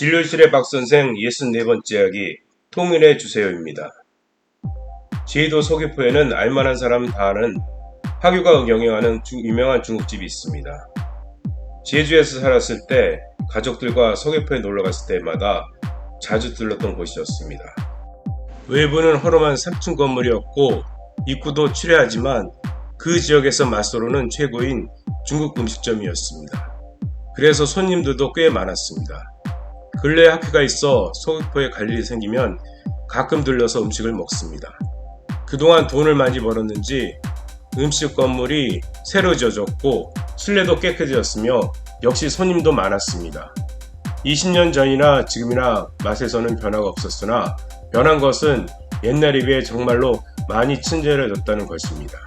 진료실의 박선생 64번째 이야기 통일해 주세요입니다. 제도 서귀포에는 알만한 사람 다 아는 화교가 경영하는 중- 유명한 중국집이 있습니다. 제주에서 살았을 때 가족들과 서귀포에 놀러 갔을 때마다 자주 들렀던 곳이었습니다. 외부는 허름한 3층 건물이었고 입구도 추레하지만 그 지역에서 맛으로는 최고인 중국 음식점이었습니다. 그래서 손님들도 꽤 많았습니다. 근래에 학회가 있어 서귀포에 갈 일이 생기면 가끔 들려서 음식을 먹습니다. 그동안 돈을 많이 벌었는지 음식 건물이 새로 지어졌고 실내도 깨끗해졌으며 역시 손님도 많았습니다. 20년 전이나 지금이나 맛에서는 변화가 없었으나 변한 것은 옛날에 비해 정말로 많이 친절해졌다는 것입니다.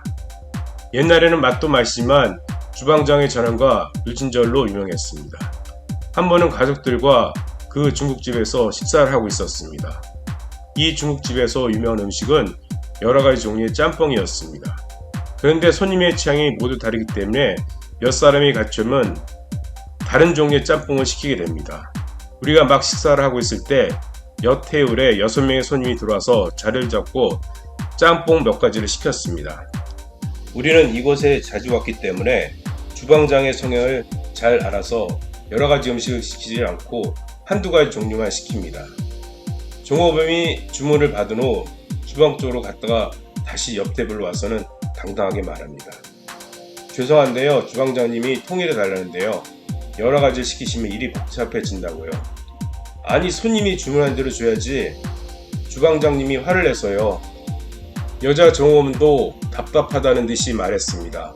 옛날에는 맛도 맛이지만 주방장의 전환과 불친절로 유명했습니다. 한 번은 가족들과 그 중국집에서 식사를 하고 있었습니다. 이 중국집에서 유명한 음식은 여러 가지 종류의 짬뽕이었습니다. 그런데 손님의 취향이 모두 다르기 때문에 몇 사람이 같이 오면 다른 종류의 짬뽕을 시키게 됩니다. 우리가 막 식사를 하고 있을 때여 테이블에 여섯 명의 손님이 들어와서 자리를 잡고 짬뽕 몇 가지를 시켰습니다. 우리는 이곳에 자주 왔기 때문에 주방장의 성향을 잘 알아서 여러 가지 음식을 시키지 않고 한두 가지 종류만 시킵니다. 종업원이 주문을 받은 후 주방 쪽으로 갔다가 다시 옆 테이블로 와서는 당당하게 말합니다. 죄송한데요. 주방장님이 통일해 달라는데요. 여러 가지 시키시면 일이 복잡해진다고요. 아니 손님이 주문한 대로 줘야지. 주방장님이 화를 내서요. 여자 종업원도 답답하다는 듯이 말했습니다.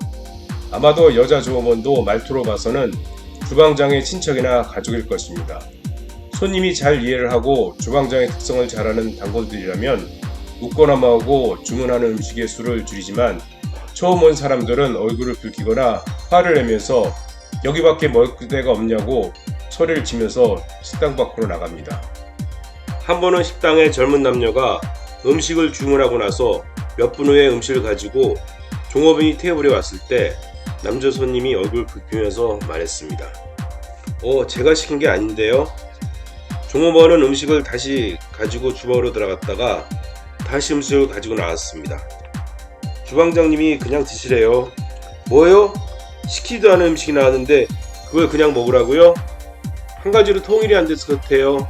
아마도 여자 종업원도 말투로 봐서는 주방장의 친척이나 가족일 것입니다. 손님이 잘 이해를 하고 주방장의 특성을 잘 아는 단골들이라면 웃거나 마고 주문하는 음식의 수를 줄이지만 처음 온 사람들은 얼굴을 붉히거나 화를 내면서 여기밖에 먹을 데가 없냐고 소리를 치면서 식당 밖으로 나갑니다. 한 번은 식당에 젊은 남녀가 음식을 주문하고 나서 몇 분 후에 음식을 가지고 종업원이 테이블에 왔을 때 남자 손님이 얼굴 붉히면서 말했습니다. 어, 제가 시킨 게 아닌데요? 종업원은 음식을 다시 가지고 주방으로 들어갔다가 다시 음식을 가지고 나왔습니다. 주방장님이 그냥 드시래요. 뭐요? 시키지도 않은 음식이 나왔는데 그걸 그냥 먹으라고요? 한 가지로 통일이 안 됐을 것 같아요.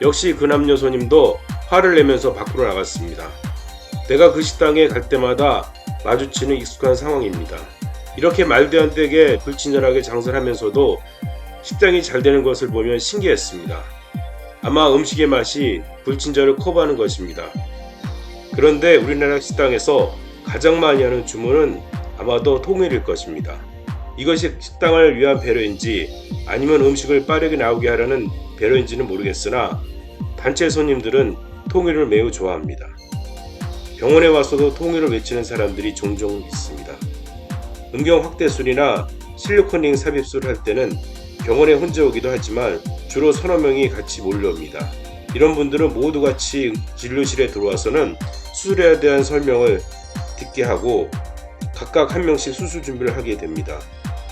역시 그 남녀 손님도 화를 내면서 밖으로 나갔습니다. 내가 그 식당에 갈 때마다 마주치는 익숙한 상황입니다. 이렇게 말도 안 되게 불친절하게 장사를 하면서도 식당이 잘 되는 것을 보면 신기했습니다. 아마 음식의 맛이 불친절을 커버하는 것입니다. 그런데 우리나라 식당에서 가장 많이 하는 주문은 아마도 통일일 것입니다. 이것이 식당을 위한 배려인지 아니면 음식을 빠르게 나오게 하려는 배려인지는 모르겠으나 단체 손님들은 통일을 매우 좋아합니다. 병원에 와서도 통일을 외치는 사람들이 종종 있습니다. 음경 확대술이나 실리코닝 삽입술을 할 때는 병원에 혼자 오기도 하지만 주로 서너 명이 같이 몰려옵니다. 이런 분들은 모두 같이 진료실에 들어와서는 수술에 대한 설명을 듣게 하고 각각 한 명씩 수술 준비를 하게 됩니다.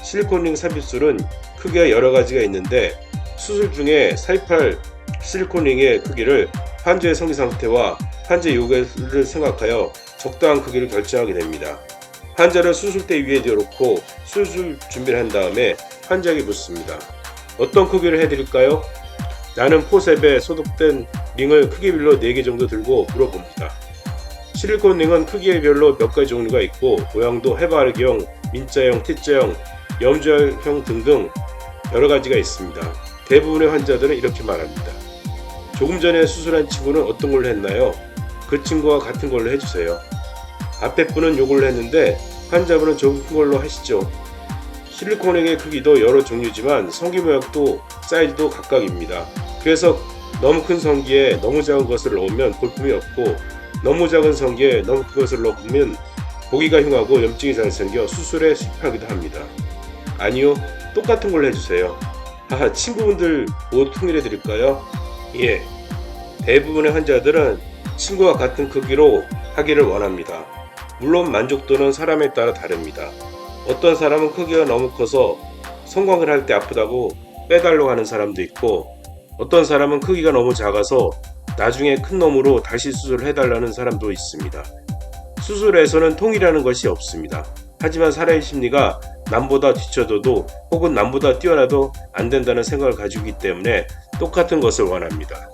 실리코닝 삽입술은 크기가 여러 가지가 있는데 수술 중에 삽입할 실리코닝의 크기를 환자의 성기 상태와 환자 요구를 생각하여 적당한 크기를 결정하게 됩니다. 환자를 수술대 위에 놓고 수술 준비를 한 다음에 환자에게 묻습니다. 어떤 크기를 해드릴까요? 나는 포셉에 소독된 링을 크기별로 4개 정도 들고 물어봅니다. 실리콘 링은 크기별로 몇 가지 종류가 있고 모양도 해바라기형, 민자형, T자형, 염주형 등등 여러 가지가 있습니다. 대부분의 환자들은 이렇게 말합니다. 조금 전에 수술한 친구는 어떤 걸로 했나요? 그 친구와 같은 걸로 해주세요. 앞에 분은 요걸로 했는데 환자분은 적은 걸로 하시죠. 실리콘의 크기도 여러 종류지만 성기 모양도 사이즈도 각각입니다. 그래서 너무 큰 성기에 너무 작은 것을 넣으면 볼품이 없고 너무 작은 성기에 너무 큰 것을 넣으면 보기가 흉하고 염증이 잘 생겨 수술에 실패하기도 합니다. 아니요, 똑같은 걸 해주세요. 하하, 친구분들 모두 통일해 드릴까요? 예. 대부분의 환자들은 친구와 같은 크기로 하기를 원합니다. 물론 만족도는 사람에 따라 다릅니다. 어떤 사람은 크기가 너무 커서 성광을 할 때 아프다고 빼달라고 하는 사람도 있고 어떤 사람은 크기가 너무 작아서 나중에 큰 놈으로 다시 수술을 해달라는 사람도 있습니다. 수술에서는 통이라는 것이 없습니다. 하지만 사람의 심리가 남보다 뒤쳐져도 혹은 남보다 뛰어나도 안 된다는 생각을 가지고 있기 때문에 똑같은 것을 원합니다.